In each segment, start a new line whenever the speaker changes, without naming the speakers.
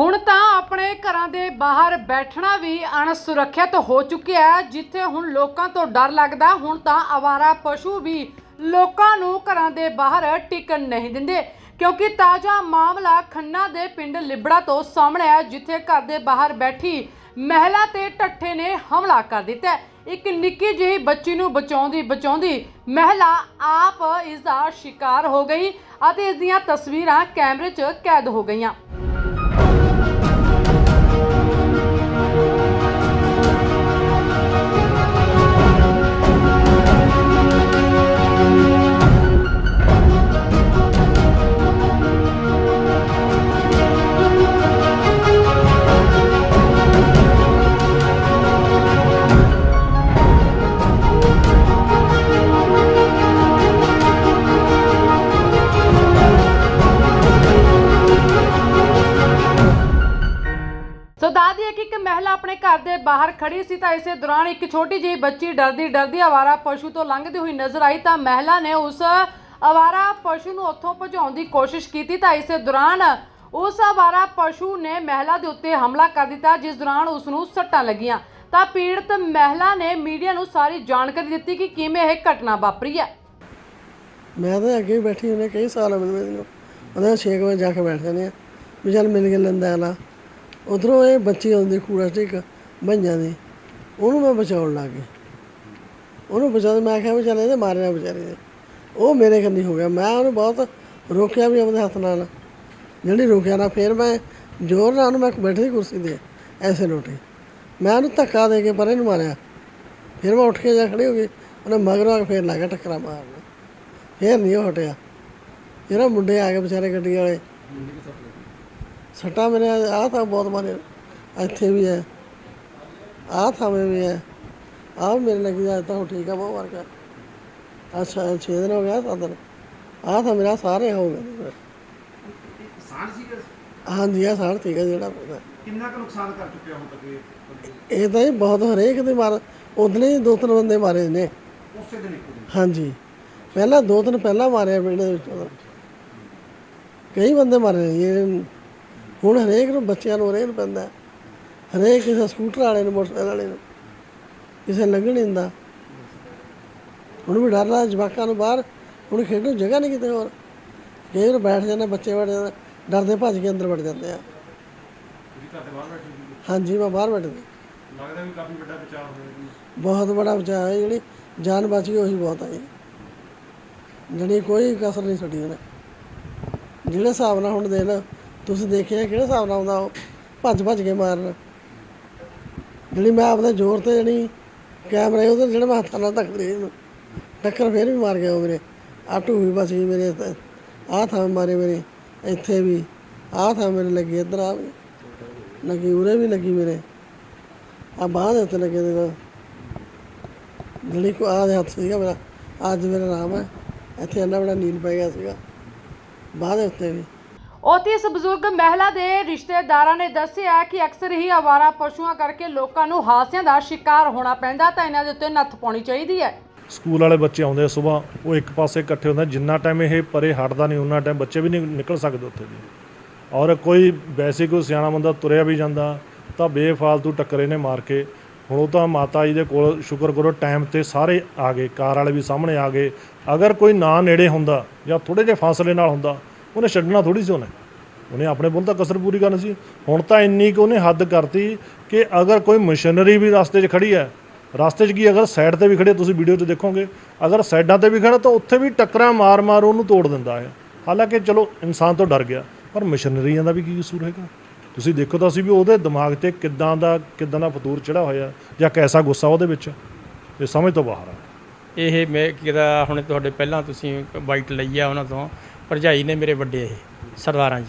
ਹੁਣ ਤਾਂ ਆਪਣੇ ਘਰਾਂ ਦੇ ਬਾਹਰ ਬੈਠਣਾ ਵੀ ਅਣਸੁਰੱਖਿਅਤ ਹੋ ਚੁੱਕਿਆ ਹੈ, ਜਿੱਥੇ ਹੁਣ ਲੋਕਾਂ ਤੋਂ ਡਰ ਲੱਗਦਾ, ਹੁਣ ਤਾਂ ਆਵਾਰਾ ਪਸ਼ੂ ਵੀ ਲੋਕਾਂ ਨੂੰ ਘਰਾਂ ਦੇ ਬਾਹਰ ਟਿਕਣ ਨਹੀਂ ਦਿੰਦੇ। ਕਿਉਂਕਿ ਤਾਜ਼ਾ ਮਾਮਲਾ ਖੰਨਾ ਦੇ ਪਿੰਡ ਲਿਬੜਾ ਤੋਂ ਸਾਹਮਣੇ ਹੈ, ਜਿੱਥੇ ਘਰ ਦੇ ਬਾਹਰ ਬੈਠੀ ਮਹਿਲਾ ਤੇ ਟੱਠੇ ਨੇ ਹਮਲਾ ਕਰ ਦਿੱਤਾ ਇੱਕ ਨਿੱਕੀ ਜਿਹੀ ਬੱਚੀ ਨੂੰ ਬਚਾਉਂਦੀ ਬਚਾਉਂਦੀ ਮਹਿਲਾ ਆਪ ਇਸ ਦਾ ਸ਼ਿਕਾਰ ਹੋ ਗਈ ਅਤੇ ਇਸ ਦੀਆਂ ਤਸਵੀਰਾਂ ਕੈਮਰੇ 'ਚ ਕੈਦ ਹੋ ਗਈਆਂ। ਸੋ ਦਾਦੀ ਹੈ ਕਿ ਇੱਕ ਮਹਿਲਾ ਆਪਣੇ ਘਰ ਦੇ ਬਾਹਰ ਖੜੀ ਸੀ ਤਾਂ ਇਸੇ ਦੌਰਾਨ ਇੱਕ ਛੋਟੀ ਜਿਹੀ ਬੱਚੀ ਡਰਦੀ ਡਰਦੀ ਆਵਾਰਾ ਪਸ਼ੂ ਤੋਂ ਲੰਘਦੀ ਹੋਈ ਨਜ਼ਰ ਆਈ ਤਾਂ ਮਹਿਲਾ ਨੇ ਉਸ ਆਵਾਰਾ ਪਸ਼ੂ ਨੂੰ ਉੱਥੋਂ ਭਜਾਉਣ ਦੀ ਕੋਸ਼ਿਸ਼ ਕੀਤੀ ਤਾਂ ਇਸੇ ਦੌਰਾਨ ਉਸ ਆਵਾਰਾ ਪਸ਼ੂ ਨੇ ਮਹਿਲਾ ਦੇ ਉੱਤੇ ਹਮਲਾ ਕਰ ਦਿੱਤਾ ਜਿਸ ਦੌਰਾਨ ਉਸ ਨੂੰ ਸੱਟਾਂ ਲੱਗੀਆਂ ਤਾਂ ਪੀੜਤ ਮਹਿਲਾ ਨੇ ਮੀਡੀਆ ਨੂੰ ਸਾਰੀ ਜਾਣਕਾਰੀ ਦਿੱਤੀ ਕਿ ਕਿਵੇਂ ਇਹ ਘਟਨਾ ਵਾਪਰੀ ਹੈ
ਮੈਂ ਤਾਂ ਅੱਗੇ ਬੈਠੀ ਉਹਨੇ ਕਈ ਸਾਲ ਹੋ ਗਏ ਮੈਨੂੰ ਉਹਨੇ 6 ਵਜੇ ਜਾ ਕੇ ਬੈਠ ਜਾਂਦੇ ਆ ਵੀ ਚੱਲ ਮਿਲ ਕੇ ਲੈਂਦਾ ਆਲਾ ਉਧਰੋਂ ਇਹ ਬੱਚੀ ਆਉਂਦੀ ਕੂੜਾ ਸਟਿਕ ਬਈਆਂ ਦੀ, ਉਹਨੂੰ ਮੈਂ ਬਚਾਉਣ ਲੱਗ ਗਈ। ਉਹਨੂੰ ਬਚਾਉਣ ਮੈਂ ਕਿਹਾ ਵੀ ਚੱਲ ਇਹਦੇ ਮਾਰਿਆ ਵਿਚਾਰੇ ਦੇ। ਉਹ ਮੇਰੇ ਕੰਨੀ ਹੋ ਗਿਆ, ਮੈਂ ਉਹਨੂੰ ਬਹੁਤ ਰੋਕਿਆ ਵੀ ਆਪਣੇ ਹੱਥ ਨਾਲ। ਜਿਹੜੀ ਰੋਕਿਆ ਨਾ, ਫਿਰ ਮੈਂ ਜ਼ੋਰ ਨਾਲ ਉਹਨੂੰ ਮੈਂ ਬੈਠੀ ਸੀ ਕੁਰਸੀ ਤੇ, ਐਸੇ ਲੋਟੇ। ਮੈਂ ਉਹਨੂੰ ਧੱਕਾ ਦੇ ਕੇ ਪਰੇ ਨੂੰ ਮਾਰਿਆ। ਫਿਰ ਮੈਂ ਉੱਠ ਕੇ ਜਾ ਖੜੀ ਹੋ ਗਈ, ਉਹਨੇ ਮਗਰੋਂ ਆ ਕੇ ਫੇਰ ਲੱਗਾ ਟੱਕਰਾ ਮਾਰਨ ਫੇਰ ਨਹੀਂ ਉਹ ਹਟਿਆ। ਜਿਹੜਾ ਮੁੰਡੇ ਆ ਗਏ ਵਿਚਾਰੇ ਗੱਡੀ ਵਾਲੇ। ਸੱਟਾਂ ਮੇਰੇ ਆਹ ਤਾਂ ਬਹੁਤ ਮਾਰੇ ਇੱਥੇ ਵੀ ਹੈ ਆਹ ਥਾਵੇਂ ਵੀ ਹੈ। ਆਹ ਮੇਰੇ ਲੱਗੀ ਜਾ ਤਾਂ ਠੀਕ ਆ ਬਹੁਤ ਵਰਗਾ ਅੱਛਾ 6 ਦਿਨ ਹੋ ਗਿਆ ਸੱਤ ਦਿਨ। ਆਹ ਤਾਂ ਮੇਰਾ ਸਾਰੇ ਹੋ ਗਏ
ਸਾੜ ਸੀਗਾ
ਹਾਂਜੀ ਆ ਠੀਕ ਹੈ ਜਿਹੜਾ
ਕਿੰਨਾ ਕੁ ਨੁਕਸਾਨ ਕਰ ਚੁੱਕਿਆ ਹੁਣ ਤੱਕ ਇਹ
ਤਾਂ ਜੀ ਬਹੁਤ ਹਰੇਕ ਦੇ ਮਾਰ ਉਦਲੇ ਹੀ ਦੋ ਤਿੰਨ ਬੰਦੇ ਮਾਰੇ ਨੇ।
ਉਸੇ ਦਿਨ ਇੱਕ ਦਿਨ।
ਹਾਂਜੀ। ਪਹਿਲਾਂ ਦੋ ਦਿਨ ਪਹਿਲਾਂ ਮਾਰਿਆ ਪਿੰਡ ਦੇ ਵਿੱਚ। ਕਈ ਬੰਦੇ ਮਾਰੇ। ਇਹ ਹੁਣ ਹਰੇਕ ਨੂੰ ਬੱਚਿਆਂ ਨੂੰ ਹਰੇਕ ਨੂੰ ਪੈਂਦਾ। ਹਰੇਕ ਕਿਸੇ ਸਕੂਟਰ ਵਾਲੇ ਨੂੰ ਮੋਟਰਸਾਈਕਲ ਵਾਲੇ ਨੂੰ ਕਿਸੇ ਨਹੀਂ ਦਿੰਦਾ। ਹੁਣ ਵੀ ਡਰ ਲੱਗਦਾ ਜਵਾਕਾਂ ਨੂੰ ਬਾਹਰ ਹੁਣ ਖੇਡਣ ਜਗ੍ਹਾ ਨਹੀਂ ਕਿਤੇ ਹੋਰ। ਵਾਰ ਬੈਠ ਜਾਂਦੇ ਬੱਚੇ ਬੈਠ ਜਾਂਦੇ ਡਰਦੇ ਭੱਜ ਕੇ ਅੰਦਰ ਵੜ ਜਾਂਦੇ ਆ। ਹਾਂਜੀ ਮੈਂ ਬਾਹਰ ਬੈਠਦਾ
ਲੱਗਦਾ ਵੀ ਕਾਫੀ ਵੱਡਾ ਬਚਾਅ ਹੋਇਆ ਜੀ।
ਬਹੁਤ ਬੜਾ ਬਚਾਅ ਹੈ ਜਿਹੜੀ ਜਾਨ ਬਚ ਗਈ ਉਹੀ ਬਹੁਤ ਹੈ ਜੀ। ਜਿਹੜੀ ਕੋਈ ਕਸਰ ਨਹੀਂ ਛੱਡੀ ਉਹਨੇ। ਜਿਹੜੇ ਹਿਸਾਬ ਨਾਲ ਹੁਣ ਦੇ ਲਓ ਤੁਸੀਂ ਦੇਖਿਆ ਕਿਹੜੇ ਹਿਸਾਬ ਨਾਲ ਆਉਂਦਾ ਉਹ ਭੱਜ ਭੱਜ ਕੇ ਮਾਰਨ? ਜਿਹੜੀ ਮੈਂ ਆਪਦੇ ਜ਼ੋਰ ਤੇ ਜਿਹੜੀ ਕੈਮਰੇ ਉਹਦੇ ਜਿਹੜੇ ਮੈਂ ਹੱਥਾਂ ਨਾਲ ਧੱਕ ਲਈ ਇਹਨੂੰ। ਟੱਕਰ ਫੇਰ ਵੀ ਮਾਰ ਗਿਆ ਉਹ ਮੇਰੇ। ਆਟੂ ਵੀ ਬਚ ਗਈ ਮੇਰੇ ਆਹ ਥਾਂ ਮਾਰੇ ਮੇਰੇ। ਇੱਥੇ ਵੀ। ਆਹ ਥਾਂ ਮੇਰੇ ਲੱਗੀ, ਇੱਧਰ ਆ ਵੀ। ਲੱਗੀ, ਉਰੇ ਵੀ ਲੱਗੀ ਮੇਰੇ। ਆ ਬਾਂਹ ਦੇ ਉੱਤੇ ਲੱਗੇ ਦੇ ਜਿਹੜੀ ਕੋ ਆਹ ਦੇ ਹੱਥ ਸੀਗਾ ਮੇਰਾ। ਅੱਜ ਮੇਰਾ ਨਾਮ ਹੈ। ਇੱਥੇ ਇੰਨਾ ਬੜਾ ਨੀਲ ਪੈ ਗਿਆ ਸੀਗਾ। ਬਾਂਹ ਦੇ ਉੱਤੇ ਵੀ।
ਉਥੇ ਇਸ ਬਜ਼ੁਰਗ ਮਹਿਲਾ ਦੇ ਰਿਸ਼ਤੇਦਾਰਾਂ ਨੇ ਦੱਸਿਆ ਕਿ ਅਕਸਰ ਹੀ ਆਵਾਰਾ ਪਸ਼ੂਆਂ ਕਰਕੇ ਲੋਕਾਂ ਨੂੰ ਹਾਦਸਿਆਂ ਦਾ ਸ਼ਿਕਾਰ ਹੋਣਾ ਪੈਂਦਾ ਤਾਂ ਇਹਨਾਂ ਦੇ ਉੱਤੇ ਨੱਥ ਪਾਉਣੀ ਚਾਹੀਦੀ ਹੈ।
ਸਕੂਲ ਵਾਲੇ ਬੱਚੇ ਆਉਂਦੇ ਆ ਸਵੇਰ ਉਹ ਇੱਕ ਪਾਸੇ ਇਕੱਠੇ ਹੁੰਦੇ ਆ। ਜਿੰਨਾ ਟਾਈਮ ਇਹ ਪਰੇ ਹਟਦਾ ਨਹੀਂ ਉਹਨਾਂ ਟਾਈਮ ਬੱਚੇ ਵੀ ਨਹੀਂ ਨਿਕਲ ਸਕਦੇ ਉੱਥੇ ਦੀ ਔਰ ਕੋਈ ਵੈਸੇ ਕੋਈ ਸਿਆਣਾ ਬੰਦਾ ਤੁਰਿਆ ਵੀ ਜਾਂਦਾ, ਤਾਂ ਬੇਫਾਲਤੂ ਟੱਕਰੇ ਨੇ ਮਾਰ ਕੇ। ਹੁਣ ਉਹ ਤਾਂ ਮਾਤਾ ਜੀ ਦੇ ਕੋਲ ਸ਼ੁਕਰ ਕਰੋ ਟਾਈਮ ਤੇ ਸਾਰੇ ਆ ਗਏ, ਕਾਰ ਵਾਲੇ ਵੀ ਸਾਹਮਣੇ ਆ ਗਏ। ਅਗਰ ਕੋਈ ਨਾ ਨੇੜੇ ਹੁੰਦਾ ਜਾਂ ਥੋੜੇ ਜਿਹੇ ਫਾਸਲੇ ਨਾਲ ਹੁੰਦਾ ਉਹਨੇ ਛੱਡਣਾ ਥੋੜੀ ਸੀ ਉਹਨੇ। ਉਹਨੇ ਆਪਣੇ ਬੁੱਲ ਤਾਂ ਕਸਰ ਪੂਰੀ ਕਰਨੀ ਸੀ। ਹੁਣ ਤਾਂ ਇੰਨੀ ਕਿ ਉਹਨੇ ਹੱਦ ਕਰਤੀ ਕਿ ਅਗਰ ਕੋਈ ਮਸ਼ੀਨਰੀ ਵੀ ਰਸਤੇ 'ਚ ਖੜੀ ਹੈ, ਰਸਤੇ 'ਚ ਕੀ ਅਗਰ ਸਾਈਡ ਤੇ ਵੀ ਖੜੇ, ਤੁਸੀਂ ਵੀਡੀਓ 'ਚ ਦੇਖੋਗੇ, ਅਗਰ ਸਾਈਡਾਂ ਤੇ ਵੀ ਖੜਾ ਤਾਂ ਉੱਥੇ ਵੀ ਟੱਕਰਾਂ ਮਾਰ-ਮਾਰ ਉਹਨੂੰ ਤੋੜ ਦਿੰਦਾ ਹੈ। ਹਾਲਾਂਕਿ ਚਲੋ ਇਨਸਾਨ ਤੋਂ ਡਰ ਗਿਆ, ਪਰ ਮਸ਼ੀਨਰੀਆਂ ਦਾ ਵੀ ਕੀ ਕਸੂਰ ਹੈਗਾ? ਤੁਸੀਂ ਦੇਖੋ ਤਾਂ ਅਸੀਂ ਵੀ ਉਹਦੇ ਦਿਮਾਗ ਤੇ ਕਿੱਦਾਂ ਦਾ ਕਿੱਦਾਂ ਦਾ ਫਤੂਰ ਚੜਾ ਹੋਇਆ ਜਾਂ ਕੈਸਾ ਗੁੱਸਾ ਉਹਦੇ ਵਿੱਚ, ਇਹ ਸਮਝ ਤੋਂ ਬਾਹਰ ਆ।
ਇਹ ਮੈਂ ਕਿਹਦਾ, ਹੁਣ ਤੁਹਾਡੇ ਪਹਿਲਾਂ ਤੁਸੀਂ ਬਾਈਟ ਲਈ ਆ ਉਹਨਾਂ ਤੋਂ ਭਰਜਾਈ ਨੇ ਮੇਰੇ ਵੱਡੇ ਇਹ ਸਰਦਾਰਾਂ ਜੀ।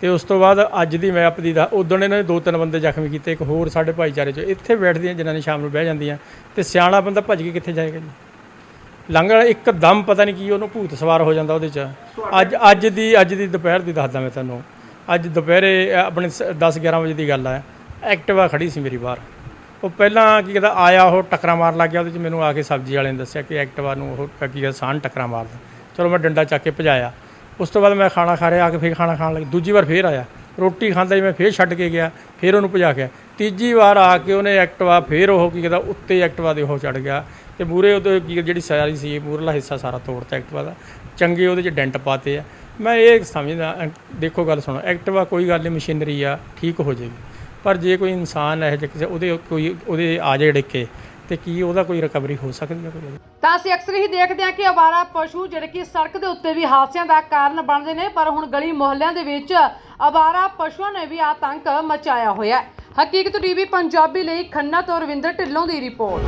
ਤੇ ਉਸ ਤੋਂ ਬਾਅਦ ਅੱਜ ਦੀ ਮੈਂ ਆਪਦੀ ਦਾ ਉਦੋਂ ਇਹਨਾਂ ਨੇ ਦੋ ਤਿੰਨ ਬੰਦੇ ਜ਼ਖਮੀ ਕੀਤੇ ਇੱਕ ਹੋਰ ਸਾਡੇ ਭਾਈਚਾਰੇ 'ਚ ਇੱਥੇ ਬੈਠਦੀਆਂ ਜਿਨ੍ਹਾਂ ਨੇ ਸ਼ਾਮ ਨੂੰ ਬਹਿ ਜਾਂਦੀਆਂ ਤੇ ਸਿਆਣਾ ਬੰਦਾ ਭੱਜ ਕੇ ਕਿੱਥੇ ਜਾਏਗਾ ਜੀ? ਲੰਘਣ ਇੱਕਦਮ ਪਤਾ ਨਹੀਂ ਕੀ ਉਹਨੂੰ ਭੂਤ ਸਵਾਰ ਹੋ ਜਾਂਦਾ ਉਹਦੇ 'ਚ। ਅੱਜ ਅੱਜ ਦੀ ਅੱਜ ਦੀ ਦੁਪਹਿਰ ਦੀ ਦੱਸਦਾ ਮੈਂ ਤੁਹਾਨੂੰ। ਅੱਜ ਦੁਪਹਿਰੇ ਅ, ਆਪਣੇ 10 11 ਵਜੇ ਦੀ ਗੱਲ ਆ। ਐਕਟਿਵਾ ਖੜੀ ਸੀ ਮੇਰੀ ਬਾਹਰ। ਉਹ ਪਹਿਲਾਂ ਕੀ ਕਹਿੰਦਾ ਆਇਆ ਉਹ ਟੱਕਰਾਂ ਮਾਰ ਲੱਗ ਗਿਆ ਉਹਦੇ 'ਚ ਮੈਨੂੰ ਆ ਕੇ ਸਬਜ਼ੀ ਵਾਲੇ ਨੇ ਦੱਸਿਆ ਕਿ ਐਕਟਿਵਾ ਨੂੰ ਉਹ ਕੀ ਕਹਿੰਦਾ ਸਾਨ ਟੱਕਰਾਂ ਮਾਰਦਾ। ਚਲੋ ਮੈਂ ਡੰਡਾ ਚੱਕ ਕੇ ਭਜਾਇਆ। ਉਸ ਤੋਂ ਬਾਅਦ ਮੈਂ ਖਾਣਾ ਖਾ ਰਿਹਾ, ਆ ਕੇ ਫੇਰ ਖਾਣਾ ਖਾਣ ਲੱਗ ਦੂਜੀ ਵਾਰ ਫੇਰ ਆਇਆ। ਰੋਟੀ ਖਾਂਦਾ ਹੀ ਮੈਂ ਫੇਰ ਛੱਡ ਕੇ ਗਿਆ, ਫੇਰ ਉਹਨੂੰ ਭਜਾ ਕੇ ਤੀਜੀ ਵਾਰ ਆ ਕੇ ਉਹਨੇ ਐਕਟਿਵਾ ਫੇਰ ਉਹ ਕੀ ਕਹਿੰਦਾ, ਉੱਤੇ ਐਕਟਿਵਾ ਦੇ ਉਹ ਚੜ ਗਿਆ। ਤੇ ਮੂਰੇ ਉਹਦੇ ਕੀ ਜਿਹੜੀ ਸਾਰੀ ਸੀ ਮੂਰਲਾ ਹਿੱਸਾ ਸਾਰਾ ਤੋੜਤਾ ਐਕਟਿਵਾ ਦਾ। ਚੰਗੇ ਉਹਦੇ 'ਚ ਡੈਂਟ ਪਾਤੇ ਆ। ਮੈਂ ਇਹ ਸਮਝਦਾ ਦੇਖੋ ਗੱਲ ਸੁਣੋ, ਐਕਟਿਵਾ ਕੋਈ ਗੱਲ ਨਹੀਂ, ਮਸ਼ੀਨਰੀ ਆ, ਠੀਕ ਹੋ ਜਾਏਗੀ। ਪਰ ਜੇ ਕੋਈ ਇਨਸਾਨ ਇਹ ਜਿਹੇ ਕਿਸੇ ਉਹਦੇ ਕੋਈ ਉਹਦੇ ਆ ਜਾਏ ਡਿੱਕੇ ਤੇ ਕੀ ਉਹਦਾ ਕੋਈ ਰਿਕਵਰੀ ਹੋ ਸਕਦੀ ਹੈ ਕੋਈ?
ਤਾਂ ਅਸੀਂ ਅਕਸਰ ਹੀ ਦੇਖਦੇ ਹਾਂ ਕਿ ਅਵਾਰਾ ਪਸ਼ੂ ਜਿਹੜੇ ਕਿ ਸੜਕ ਦੇ ਉੱਤੇ ਵੀ ਹਾਦਸਿਆਂ ਦਾ ਕਾਰਨ ਬਣਦੇ ਨੇ, ਪਰ ਹੁਣ ਗਲੀ ਮੁਹੱਲਿਆਂ ਦੇ ਵਿੱਚ ਅਵਾਰਾ ਪਸ਼ੂਆਂ ਨੇ ਵੀ ਆਤੰਕ ਮਚਾਇਆ ਹੋਇਆ ਹੈ। ਹਕੀਕਤ ਟੀਵੀ ਪੰਜਾਬੀ ਲਈ ਖੰਨਾ ਤੋਂ ਰਵਿੰਦਰ ਢਿੱਲੋਂ ਦੀ ਰਿਪੋਰਟ।